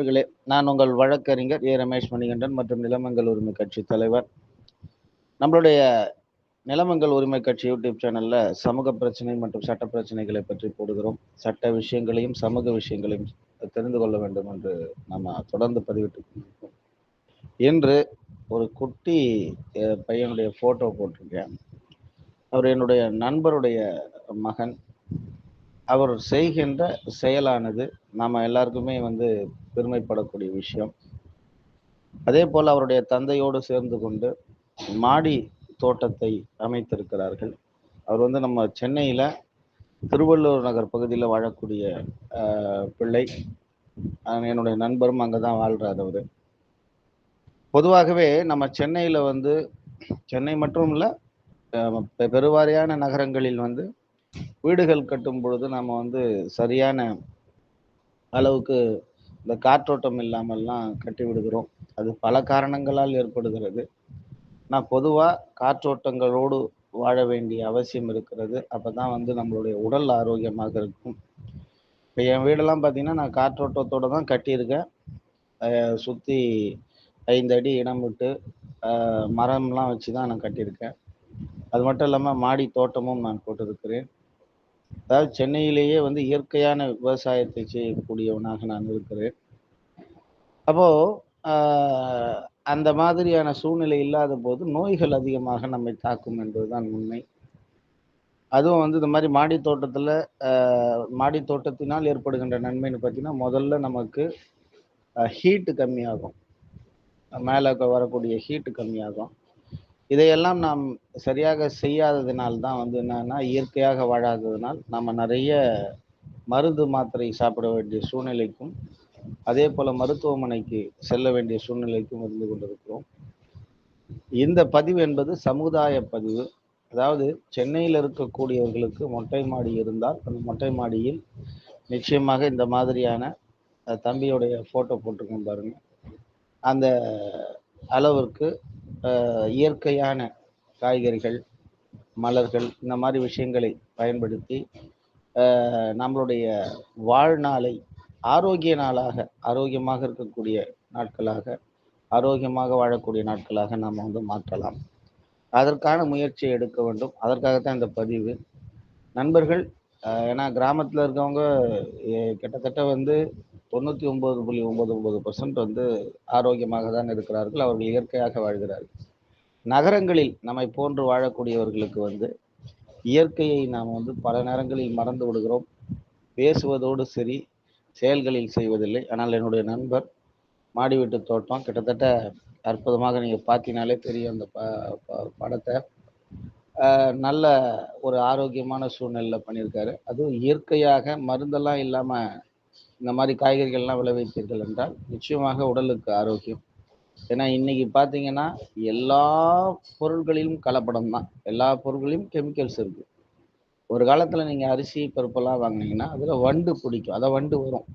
நண்பர்களே நான் உங்கள் வழக்கறிஞர் ஏ. ரமேஷ் மணிகண்டன் மற்றும் நிலமங்கள் உரிமை கட்சி தலைவர். நம்மளுடைய நிலமங்கள் உரிமை கட்சி யூடியூப் சேனல்ல சமூக பிரச்சனை மற்றும் சட்ட பிரச்சனைகளை பற்றி போடுகிறோம். சட்ட விஷயங்களையும் சமூக விஷயங்களையும் தெரிந்து கொள்ள வேண்டும் என்று நம்ம தொடர்ந்து பதிவிட்டு இன்று ஒரு குட்டி பையனுடைய போட்டோ போட்டிருக்கேன். அவர் என்னுடைய நண்பருடைய மகன். அவர் செய்கின்ற செயலானது நாம் எல்லாருக்குமே வந்து பெருமைப்படக்கூடிய விஷயம். அதே போல் அவருடைய தந்தையோடு சேர்ந்து கொண்டு மாடி தோட்டத்தை அமைத்திருக்கிறார்கள். அவர் வந்து நம்ம சென்னையில் திருவள்ளூர் நகர் பகுதியில் வாழக்கூடிய பிள்ளை. என்னுடைய நண்பரும் அங்கே தான் வாழ்கிறார் அவர். பொதுவாகவே நம்ம சென்னையில் வந்து சென்னை மட்டும் இல்லை பெருவாரியான நகரங்களில் வந்து வீடுகள் கட்டும் பொழுது நம்ம வந்து சரியான அளவுக்கு இந்த காற்றோட்டம் இல்லாமல்லாம் கட்டி விடுகிறோம். அது பல காரணங்களால் ஏற்படுகிறது. நான் பொதுவாக காற்றோட்டங்களோடு வாழ வேண்டிய அவசியம் இருக்கிறது. அப்போ தான் வந்து நம்மளுடைய உடல் ஆரோக்கியமாக இருக்கும். இப்போ என் வீடெல்லாம் பார்த்தீங்கன்னா நான் காற்றோட்டத்தோடு தான் கட்டியிருக்கேன். சுற்றி ஐந்து அடி இடம் விட்டு மரம்லாம் வச்சு தான் நான் கட்டியிருக்கேன். அது மட்டும் இல்லாமல் மாடி தோட்டமும் நான் போட்டிருக்கிறேன். அதாவது சென்னையிலேயே வந்து இயற்கையான விவசாயத்தை செய்யக்கூடியவனாக நான் இருக்கிறேன். அப்போ அந்த மாதிரியான சூழ்நிலை இல்லாத போது நோய்கள் அதிகமாக நம்மை தாக்கும் என்பதுதான் உண்மை. அதுவும் வந்து இந்த மாதிரி மாடி தோட்டத்தில் மாடி தோட்டத்தினால் ஏற்படுகின்ற நன்மைன்னு பார்த்தீங்கன்னா முதல்ல நமக்கு ஹீட்டு கம்மியாகும். மேலே வரக்கூடிய ஹீட்டு கம்மியாகும். இதையெல்லாம் நாம் சரியாக செய்யாததினால் தான் வந்து என்னன்னா இயற்கையாக வாழாததினால் நம்ம நிறைய மருந்து மாத்திரை சாப்பிட வேண்டிய சூழ்நிலைக்கும் அதே போல மருத்துவமனைக்கு செல்ல வேண்டிய சூழ்நிலைக்கும் இருந்து கொண்டிருக்கிறோம். இந்த பதிவு என்பது சமுதாய பதிவு. அதாவது சென்னையில் இருக்கக்கூடியவர்களுக்கு மொட்டை மாடி இருந்தால் அந்த மொட்டை மாடியில் நிச்சயமாக இந்த மாதிரியான தம்பியுடைய ஃபோட்டோ போட்டிருக்கேன் பாருங்க. அந்த அளவிற்கு இயற்கையான காய்கறிகள் மலர்கள் இந்த மாதிரி விஷயங்களை பயன்படுத்தி நம்மளுடைய வாழ்நாளை ஆரோக்கிய நாளாக ஆரோக்கியமாக இருக்கக்கூடிய நாட்களாக ஆரோக்கியமாக வாழக்கூடிய நாட்களாக நாம் வந்து மாற்றலாம். அதற்கான முயற்சியை எடுக்க வேண்டும். அதற்காகத்தான் இந்த பதிவு. நண்பர்கள் ஏன்னா கிராமத்தில் இருக்கவங்க கிட்டத்தட்ட வந்து தொண்ணூற்றி ஒம்பது புள்ளி ஒம்பது ஒம்பது பர்சன்ட் வந்து ஆரோக்கியமாக தான் இருக்கிறார்கள். அவர்கள் இயற்கையாக வாழ்கிறார்கள். நகரங்களில் நம்மை போன்று வாழக்கூடியவர்களுக்கு வந்து இயற்கையை நாம் வந்து பல நேரங்களில் மறந்து விடுகிறோம். பேசுவதோடு சரி செயல்களில் செய்வதில்லை. ஆனால் என்னுடைய நண்பர் மாடி வீட்டு தோட்டம் கிட்டத்தட்ட அற்புதமாக நீங்கள் பார்த்தீங்கனாலே தெரியும் அந்த ப ப- படத்தை. நல்ல ஒரு ஆரோக்கியமான சூழ்நிலையில் பண்ணியிருக்காரு. அதுவும் இயற்கையாக மருந்தெல்லாம் இல்லாமல் இந்த மாதிரி காய்கறிகள்லாம் விளைவித்தீர்கள் என்றால் நிச்சயமாக உடலுக்கு ஆரோக்கியம். ஏன்னா இன்னைக்கு பார்த்தீங்கன்னா எல்லா பொருட்களிலும் கலப்படம் தான். எல்லா பொருட்களிலும் கெமிக்கல்ஸ் இருக்கு. ஒரு காலத்தில் நீங்கள் அரிசி பருப்பெல்லாம் வாங்குனீங்கன்னா அதில் வண்டு பிடிக்கும். அதை வண்டு வரும்.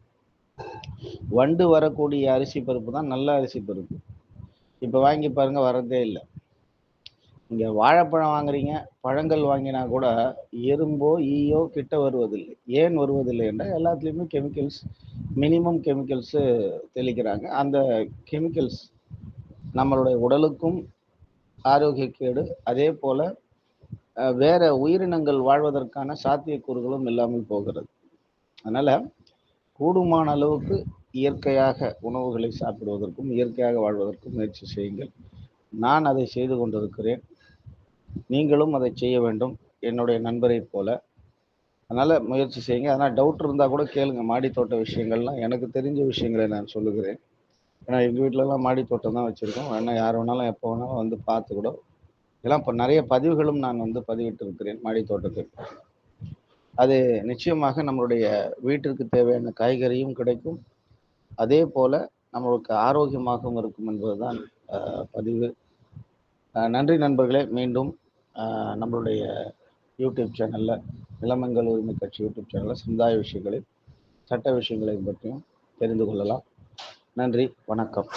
வண்டு வரக்கூடிய அரிசி பருப்பு தான் நல்ல அரிசி பருப்பு. இப்போ வாங்கி பாருங்கள் வரதே இல்லை. இங்கே வாழைப்பழம் வாங்குறீங்க பழங்கள் வாங்கினா கூட எறும்போ ஈயோ கிட்ட வருவதில்லை. ஏன் வருவதில்லை என்றால் எல்லாத்துலேயுமே கெமிக்கல்ஸ் மினிமம் கெமிக்கல்ஸு தெளிக்கிறாங்க. அந்த கெமிக்கல்ஸ் நம்மளுடைய உடலுக்கும் ஆரோக்கியக்கேடு. அதே போல் வேற உயிரினங்கள் வாழ்வதற்கான சாத்தியக்கூறுகளும் இல்லாமல் போகிறது. அதனால் கூடுமான அளவுக்கு இயற்கையாக உணவுகளை சாப்பிடுவதற்கும் இயற்கையாக வாழ்வதற்கும் முயற்சி செய்யுங்கள். நான் அதை செய்து கொண்டிருக்கிறேன். நீங்களும் அதை செய்ய வேண்டும். என்னுடைய நண்பரைப் போல. அதனால் முயற்சி செய்யுங்க. அதனால் டவுட் இருந்தால் கூட கேளுங்க. மாடி தோட்ட விஷயங்கள்லாம் எனக்கு தெரிஞ்ச விஷயங்களை நான் சொல்லுகிறேன். ஏன்னா எங்கள் வீட்டிலலாம் மாடி தோட்டம் தான் வச்சுருக்கோம். வேணால் யார் வேணாலும் எப்போ வேணாலும் வந்து பார்த்து கூட. இதெல்லாம் இப்போ நிறைய பதிவுகளும் நான் வந்து பதிவிட்டு இருக்கிறேன் மாடி தோட்டத்துக்கு அது நிச்சயமாக நம்மளுடைய வீட்டிற்கு தேவையான காய்கறியும் கிடைக்கும். அதே போல் நம்மளுக்கு ஆரோக்கியமாகவும் இருக்கும் என்பதுதான் பதிவு. நன்றி நண்பர்களே. மீண்டும் நம்மளுடைய யூடியூப் சேனலில் இளமங்கல் உரிமை கட்சி யூடியூப் சேனலில் சமுதாய விஷயங்களை சட்ட விஷயங்களை பற்றியும் தெரிந்து கொள்ளலாம். நன்றி வணக்கம்.